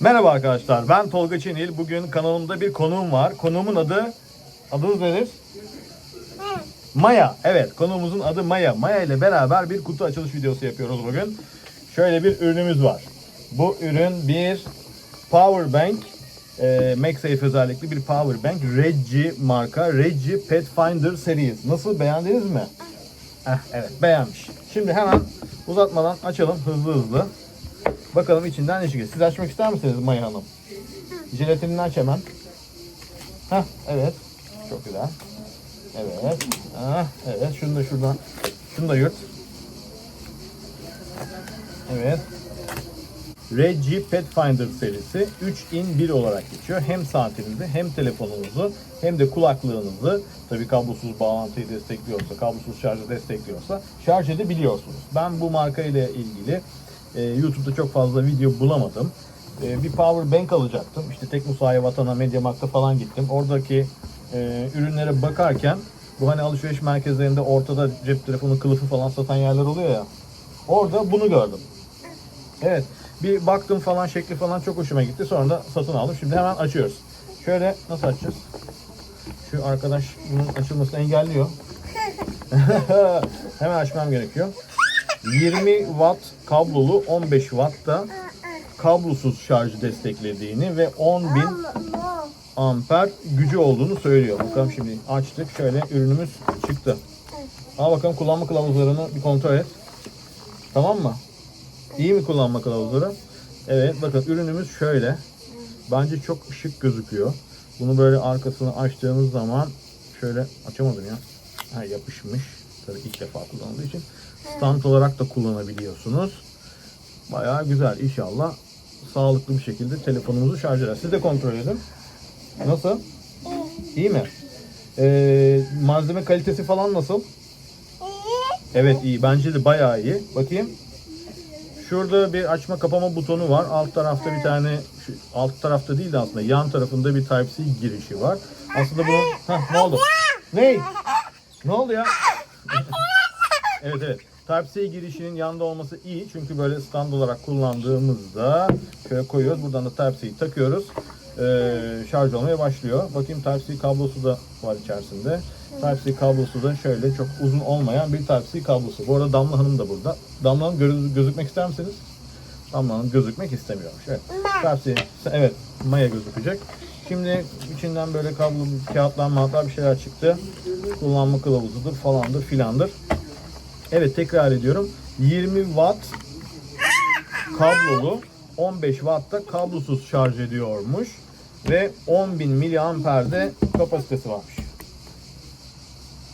Merhaba arkadaşlar ben Tolga Çenil. Bugün kanalımda bir konuğum var. Konuğumun adı, adınız nedir? Maya. Evet konuğumuzun adı Maya. Maya ile beraber bir kutu açılış videosu yapıyoruz bugün. Şöyle bir ürünümüz var. Bu ürün bir power bank. E, MagSafe özellikli bir power bank. Reggie marka. Reggie Pathfinder Series. Nasıl beğendiniz mi? Heh, evet beğenmiş. Şimdi hemen uzatmadan açalım hızlı hızlı. Bakalım içinden ne çıkıyor. Siz açmak ister misiniz Maya Hanım? Jelatinini aç hemen. Heh, evet. Çok güzel. Evet. Ah, evet. Şunu da şuradan. Şunu da yırt. Evet. Reggie Pathfinder serisi 3 in 1 olarak geçiyor. Hem saatinizi hem telefonunuzu hem de kulaklığınızı tabii kablosuz bağlantıyı destekliyorsa, kablosuz şarjı destekliyorsa şarj edebiliyorsunuz. Ben bu marka ile ilgili e, YouTube'da çok fazla video bulamadım. E, bir power bank alacaktım. İşte Teknosa'ya, Vatan'a, Mediamarkt'a falan gittim. Oradaki e, ürünlere bakarken bu hani alışveriş merkezlerinde ortada cep telefonu kılıfı falan satan yerler oluyor ya. Orada bunu gördüm. Evet. Bir baktım falan şekli falan çok hoşuma gitti. Sonra da satın aldım. Şimdi hemen açıyoruz. Şöyle nasıl açacağız? Şu arkadaş bunun açılmasını engelliyor. hemen açmam gerekiyor. 20 watt kablolu 15 watt da kablosuz şarjı desteklediğini ve 10.000 amper gücü olduğunu söylüyor. Bakalım şimdi açtık. Şöyle ürünümüz çıktı. Al bakalım kullanma kılavuzlarını bir kontrol et. Tamam mı? İyi mi kullanma kılavuzları? Evet bakın ürünümüz şöyle. Bence çok şık gözüküyor. Bunu böyle arkasını açtığımız zaman şöyle açamadım ya. Ha, yapışmış. Tabii ilk defa kullanıldığı için. Stand olarak da kullanabiliyorsunuz. Bayağı güzel. İnşallah sağlıklı bir şekilde telefonumuzu şarj eder. Siz de kontrol edin. Nasıl? İyi mi? Ee, malzeme kalitesi falan nasıl? Evet iyi. Bence de bayağı iyi. Bakayım. Şurada bir açma kapama butonu var. Alt tarafta bir tane şu, alt tarafta değil de aslında yan tarafında bir Type-C girişi var. Aslında bu Heh, ne oldu? Ne? Ne oldu ya? evet evet. Type-C girişinin yanında olması iyi. Çünkü böyle stand olarak kullandığımızda şöyle koyuyoruz. Buradan da Type-C'yi takıyoruz. Ee, şarj olmaya başlıyor. Bakayım Type-C kablosu da var içerisinde. Type-C kablosu da şöyle çok uzun olmayan bir Type-C kablosu. Bu arada Damla Hanım da burada. Damla Hanım göz- gözükmek ister misiniz? Damla Hanım gözükmek istemiyormuş. Evet. Type-C, evet Maya gözükecek. Şimdi içinden böyle kablo, kağıtlar, mağatlar bir şeyler çıktı. Kullanma kılavuzudur falandır filandır. Evet tekrar ediyorum. 20 watt kablolu 15 watt'ta kablosuz şarj ediyormuş ve 10.000 miliamperde kapasitesi varmış.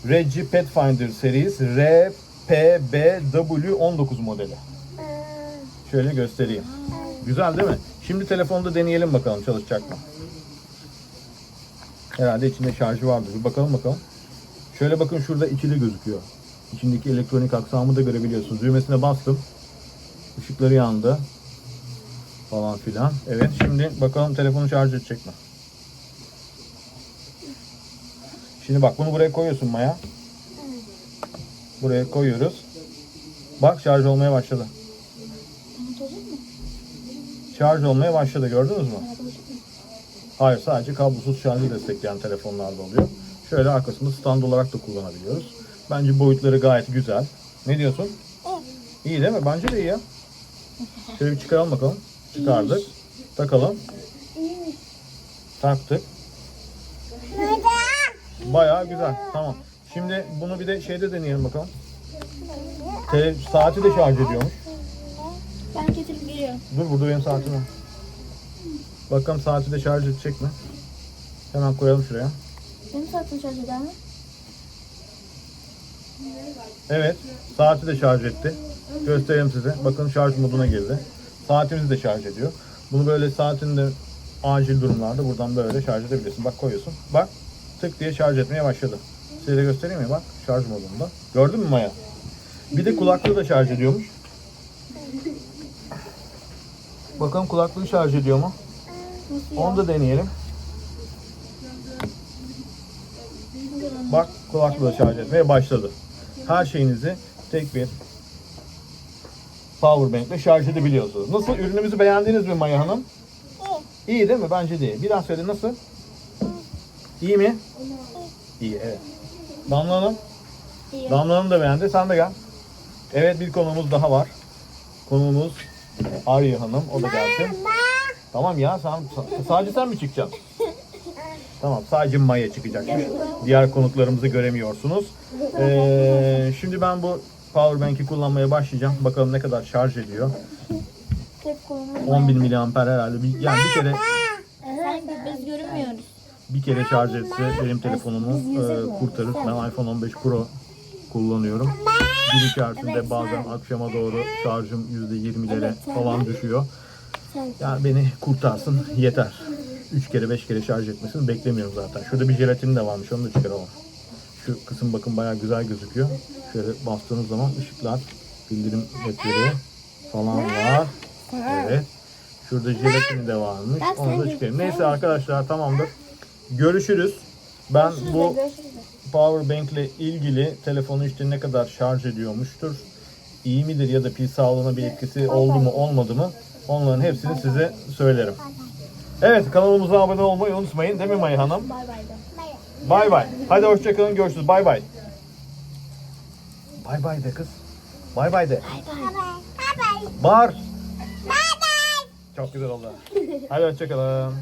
Reggie Pathfinder serisi RPBW19 modeli. Şöyle göstereyim. Güzel değil mi? Şimdi telefonda deneyelim bakalım çalışacak mı? Herhalde içinde şarjı vardır. Bir bakalım bakalım. Şöyle bakın şurada ikili gözüküyor. İçindeki elektronik aksamı da görebiliyorsunuz. Düğmesine bastım. Işıkları yandı. Falan filan. Evet şimdi bakalım telefonu şarj edecek mi? Şimdi bak bunu buraya koyuyorsun Maya. Buraya koyuyoruz. Bak şarj olmaya başladı. Şarj olmaya başladı gördünüz mü? Hayır sadece kablosuz şarjı destekleyen telefonlarda oluyor. Şöyle arkasında stand olarak da kullanabiliyoruz. Bence boyutları gayet güzel. Ne diyorsun? İyi değil mi? Bence de iyi ya. Şöyle bir çıkaralım bakalım. Çıkardık. Takalım. Taktık. Bayağı güzel. Tamam. Şimdi bunu bir de şeyde deneyelim bakalım. Tele, saati de şarj ediyormuş. Ben getirip geliyorum. Dur burada benim saatim var. Bakalım saati de şarj edecek mi? Hemen koyalım şuraya. Benim saatim şarj eder mi? Evet. Saati de şarj etti. Göstereyim size. Bakın şarj moduna girdi. Saatimizi de şarj ediyor. Bunu böyle saatini de acil durumlarda buradan böyle şarj edebilirsin. Bak koyuyorsun. Bak tık diye şarj etmeye başladı. Size de göstereyim mi? Bak şarj modunda. Gördün mü Maya? Bir de kulaklığı da şarj ediyormuş. Bakalım kulaklığı şarj ediyor mu? Nasıl? Onu da deneyelim. Bak kulaklığı şarj etmeye başladı. Her şeyinizi tek bir powerbank ile şarj edebiliyorsunuz. Nasıl? Ürünümüzü beğendiniz mi Maya Hanım? İyi değil mi? Bence de iyi. Bir daha söyle nasıl? İyi mi? İyi evet. Damla Hanım? İyi. Damla Hanım da beğendi. Sen de gel. Evet bir konuğumuz daha var. Konuğumuz Arya Hanım. O da gelsin. Tamam ya sen, sa- sadece sen mi çıkacaksın? Tamam sadece Maya çıkacakmış. Diğer konuklarımızı göremiyorsunuz. Ee, şimdi ben bu powerbank'i kullanmaya başlayacağım. Bakalım ne kadar şarj ediyor. Tek kolumuz 10.000 miliamper herhalde. Bir, yani bir kere biz görünmüyoruz. bir kere şarj etse benim telefonumu e, kurtarır. Ben iPhone 15 Pro kullanıyorum. Bir içerisinde bazen akşama doğru şarjım %20'lere falan düşüyor. Yani beni kurtarsın yeter. 3 kere 5 kere şarj etmesini beklemiyorum zaten. Şurada bir jelatin de varmış onu da çıkaralım. Şu kısım bakın bayağı güzel gözüküyor. Şöyle bastığınız zaman ışıklar, bildirim ledleri falan var. Evet. Şurada jelatini de varmış. Onu da çıkarayım. Neyse arkadaşlar tamamdır. Görüşürüz. Ben bu power bank ile ilgili telefonu işte ne kadar şarj ediyormuştur. İyi midir ya da pil sağlığına bir etkisi oldu mu olmadı mı onların hepsini size söylerim. Evet kanalımıza abone olmayı unutmayın değil mi Maya Hanım? Bay bay. Bay bay. Hadi hoşçakalın görüşürüz. Bay bay. Bay bay de kız. Bay bay de. Bağır. Çok güzel oldu. Hadi hoşçakalın.